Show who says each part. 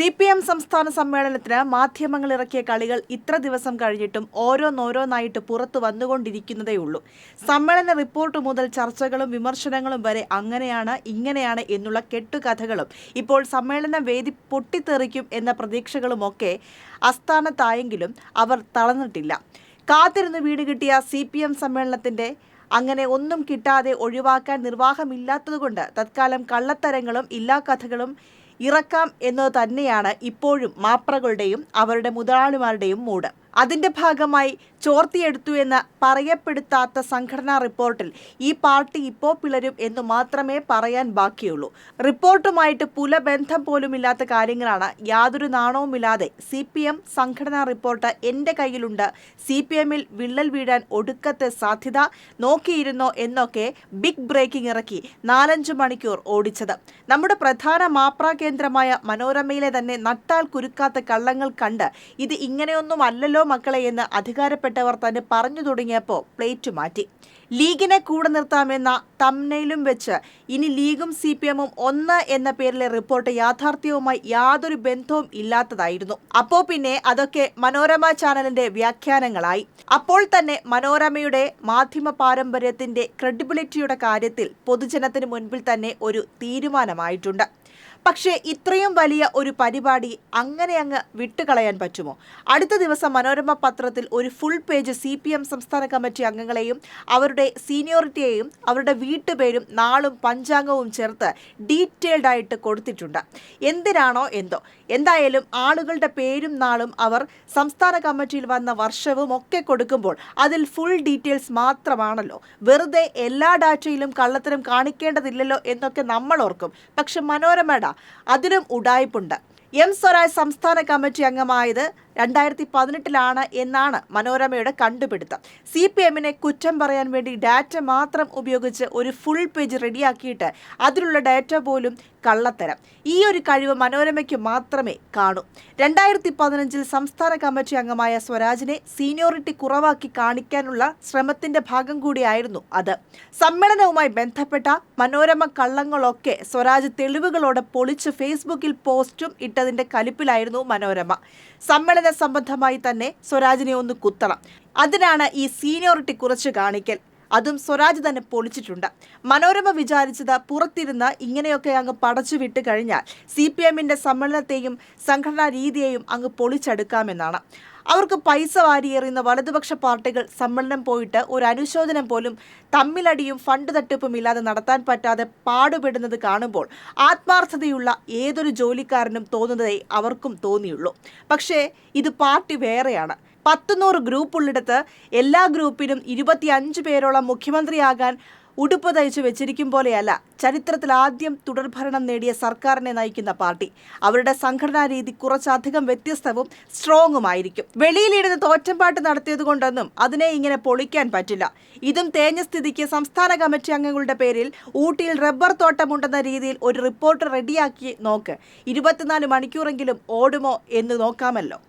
Speaker 1: C P M സംസ്ഥാന സമ്മേളനത്തിന് മാധ്യമങ്ങൾ ഇറക്കിയ കളികൾ ഇത്ര ദിവസം കഴിഞ്ഞിട്ടും ഓരോന്നോരോന്നായിട്ട് പുറത്തു വന്നുകൊണ്ടിരിക്കുന്നതേയുള്ളൂ. സമ്മേളന റിപ്പോർട്ട് മുതൽ ചർച്ചകളും വിമർശനങ്ങളും വരെ അങ്ങനെയാണ് ഇങ്ങനെയാണ് എന്നുള്ള കെട്ടുകഥകളും ഇപ്പോൾ സമ്മേളന വേദി പൊട്ടിത്തെറിക്കും എന്ന പ്രതീക്ഷകളുമൊക്കെ അസ്ഥാനത്തായെങ്കിലും അവർ തളർന്നിട്ടില്ല. കാത്തിരുന്ന് വീട് കിട്ടിയ സി പി എം സമ്മേളനത്തിന്റെ അങ്ങനെ ഒന്നും കിട്ടാതെ ഒഴിവാക്കാൻ നിർവാഹമില്ലാത്തതുകൊണ്ട് തത്കാലം കള്ളത്തരങ്ങളും ഇല്ലാ കഥകളും ഇറക്കാം എന്നത് തന്നെയാണ് ഇപ്പോഴും മാപ്രകളുടെയും അവരുടെ മുതലാളിമാരുടെയും മൂഡ്. അതിന്റെ ഭാഗമായി ചോർത്തിയെടുത്തു എന്ന് പറയപ്പെടുത്താത്ത സംഘടനാ റിപ്പോർട്ടിൽ ഈ പാർട്ടി ഇപ്പോൾ പിളരും എന്ന് മാത്രമേ പറയാൻ ബാക്കിയുള്ളൂ. റിപ്പോർട്ടുമായിട്ട് പുലബന്ധം പോലുമില്ലാത്ത കാര്യങ്ങളാണ് യാതൊരു നാണവുമില്ലാതെ സി പി എം സംഘടനാ റിപ്പോർട്ട് എന്റെ കയ്യിലുണ്ട്. സി പി എമ്മിൽ വിള്ളൽ വീഴാൻ ഒടുക്കത്തെ സാധ്യത നോക്കിയിരുന്നോ എന്നൊക്കെ ബിഗ് ബ്രേക്കിംഗ് ഇറക്കി നാലഞ്ച് മണിക്കൂർ ഓടിച്ചത്. നമ്മുടെ പ്രധാന മാപ്രാ കേന്ദ്രമായ മനോരമയിലെ തന്നെ നട്ടാൽ കുരുക്കാത്ത കള്ളങ്ങൾ കണ്ട് ഇത് ഇങ്ങനെയൊന്നും അല്ലല്ലോ മക്കളെ എന്ന് അധികാരപ്പെട്ടവർ തന്നെ പറഞ്ഞു തുടങ്ങിയപ്പോൾ പ്ലേറ്റ് മാറ്റി. ലീഗിനെ കൂടെ നിർത്താമെന്ന തമ്നയിലും വെച്ച് ഇനി ലീഗും സി പി എമ്മും ഒന്ന് എന്ന പേരിലെ റിപ്പോർട്ട് യാഥാർത്ഥ്യവുമായി യാതൊരു ബന്ധവും ഇല്ലാത്തതായിരുന്നു. അപ്പോൾ പിന്നെ അതൊക്കെ മനോരമ ചാനലിന്റെ വ്യാഖ്യാനങ്ങളായി. അപ്പോൾ തന്നെ മനോരമയുടെ മാധ്യമ പാരമ്പര്യത്തിന്റെ ക്രെഡിബിലിറ്റിയുടെ കാര്യത്തിൽ പൊതുജനത്തിന് മുൻപിൽ തന്നെ ഒരു തീരുമാനമായിട്ടുണ്ട്. പക്ഷേ ഇത്രയും വലിയ ഒരു പരിപാടി അങ്ങനെ അങ്ങ് വിട്ടുകളയാൻ പറ്റുമോ? അടുത്ത ദിവസം മനോരമ പത്രത്തിൽ ഒരു full page C P M സംസ്ഥാന കമ്മിറ്റി അംഗങ്ങളെയും അവരുടെ സീനിയോറിറ്റിയെയും അവരുടെ വീട്ടുപേരും നാളും പഞ്ചാംഗവും ചേർത്ത് ഡീറ്റെയിൽഡ് ആയിട്ട് കൊടുത്തിട്ടുണ്ട്. എന്തിനാണോ എന്തോ? എന്തായാലും ആളുകളുടെ പേരും നാളും അവർ സംസ്ഥാന കമ്മിറ്റിയിൽ വന്ന വർഷവും ഒക്കെ കൊടുക്കുമ്പോൾ അതിൽ ഫുൾ ഡീറ്റെയിൽസ് മാത്രമാണല്ലോ. വെറുതെ എല്ലാ ഡാറ്റയിലും കള്ളത്തരം കാണിക്കേണ്ടതില്ലല്ലോ എന്നൊക്കെ നമ്മൾ ഓർക്കും. പക്ഷെ മനോരമയുടെ അതിനും ഉടായ്പുണ്ട്. എം സ്വരാജ് സംസ്ഥാന കമ്മിറ്റി അംഗമായത് രണ്ടായിരത്തി പതിനെട്ടിലാണ് എന്നാണ് മനോരമയുടെ കണ്ടുപിടുത്തം. സി പി എമ്മിനെ കുറ്റം പറയാൻ വേണ്ടി ഡാറ്റ മാത്രം ഉപയോഗിച്ച് ഒരു ഫുൾ പേജ് റെഡിയാക്കിയിട്ട് അതിലുള്ള ഡാറ്റ പോലും കള്ളത്തരം. ഈ ഒരു കഴിവ് മനോരമയ്ക്ക് മാത്രമേ കാണൂ. രണ്ടായിരത്തി പതിനഞ്ചിൽ സംസ്ഥാന കമ്മിറ്റി അംഗമായ സ്വരാജിനെ സീനിയോറിറ്റി കുറവാക്കി കാണിക്കാനുള്ള ശ്രമത്തിന്റെ ഭാഗം കൂടിയായിരുന്നു അത്. സമ്മേളനവുമായി ബന്ധപ്പെട്ട മനോരമ കള്ളങ്ങളൊക്കെ സ്വരാജ് തെളിവുകളോടെ പൊളിച്ച് ഫേസ്ബുക്കിൽ പോസ്റ്റും ഇട്ടതിന്റെ കലിപ്പിലായിരുന്നു മനോരമ. സമ്മേളന സംബന്ധമായി തന്നെ സ്വരാജിനെ ഒന്ന് കുത്തണം. അതിനാണ് ഈ സീനിയോറിറ്റി കുറച്ച് കാണിക്കൽ. അതും സ്വരാജ് തന്നെ പൊളിച്ചിട്ടുണ്ട്. മനോരമ വിചാരിച്ചത് പുറത്തിരുന്ന് ഇങ്ങനെയൊക്കെ അങ്ങ് പടച്ചു വിട്ട് കഴിഞ്ഞാൽ സി പി എമ്മിന്റെ സമ്മേളനത്തെയും സംഘടനാ രീതിയെയും അങ്ങ് പൊളിച്ചെടുക്കാമെന്നാണ്. അവർക്ക് പൈസ വാരിയെറിയുന്ന വലതുപക്ഷ പാർട്ടികൾ സമ്മേളനം പോയിട്ട് ഒരു അനുശോചനം പോലും തമ്മിലടിയും ഫണ്ട് തട്ടിപ്പും ഇല്ലാതെ നടത്താൻ പറ്റാതെ പാടുപെടുന്നത് കാണുമ്പോൾ ആത്മാർത്ഥതയുള്ള ഏതൊരു ജോലിക്കാരനും തോന്നുന്നതേ അവർക്കും തോന്നിയുള്ളൂ. പക്ഷേ ഇത് പാർട്ടി വേറെയാണ്. പത്തുനൂറ് ഗ്രൂപ്പുള്ളിടത്ത് എല്ലാ ഗ്രൂപ്പിനും ഇരുപത്തിയഞ്ച് പേരോളം മുഖ്യമന്ത്രിയാകാൻ ഉടുപ്പ് തയ്ച്ചു വെച്ചിരിക്കും പോലെയല്ല ചരിത്രത്തിൽ ആദ്യം തുടർഭരണം നേടിയ സർക്കാരിനെ നയിക്കുന്ന പാർട്ടി. അവരുടെ സംഘടനാ രീതി കുറച്ചധികം വ്യത്യസ്തവും സ്ട്രോങ്ങുമായിരിക്കും. വെളിയിലിരുന്ന് തോറ്റമ്പാട്ട് നടത്തിയതുകൊണ്ടൊന്നും അതിനെ ഇങ്ങനെ പൊളിക്കാൻ പറ്റില്ല. ഇതും തേഞ്ഞ സ്ഥിതിക്ക് സംസ്ഥാന കമ്മിറ്റി അംഗങ്ങളുടെ പേരിൽ ഊട്ടിയിൽ റബ്ബർ തോട്ടമുണ്ടെന്ന രീതിയിൽ ഒരു റിപ്പോർട്ട് റെഡിയാക്കി നോക്ക്. ഇരുപത്തിനാല് മണിക്കൂറെങ്കിലും ഓടുമോ എന്ന് നോക്കാമല്ലോ.